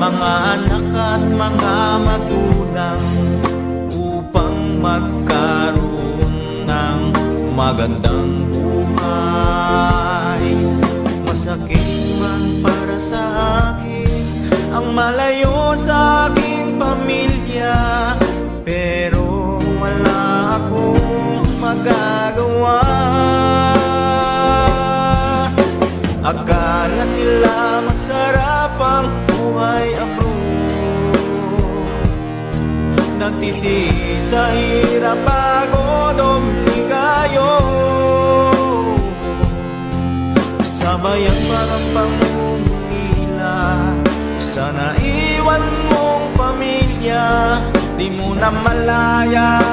mga anak at mga magulang upang magkaroon ng magandang buhay. Masakit man para sa akin ang malayo sa aking pamilya, pero wala akong magagawa. Akala nila masarap Nagtitiis sa hirap, pagod o ligayo Sabay ang parang pangungila Sa naiwan mong pamilya. Di mo na malayang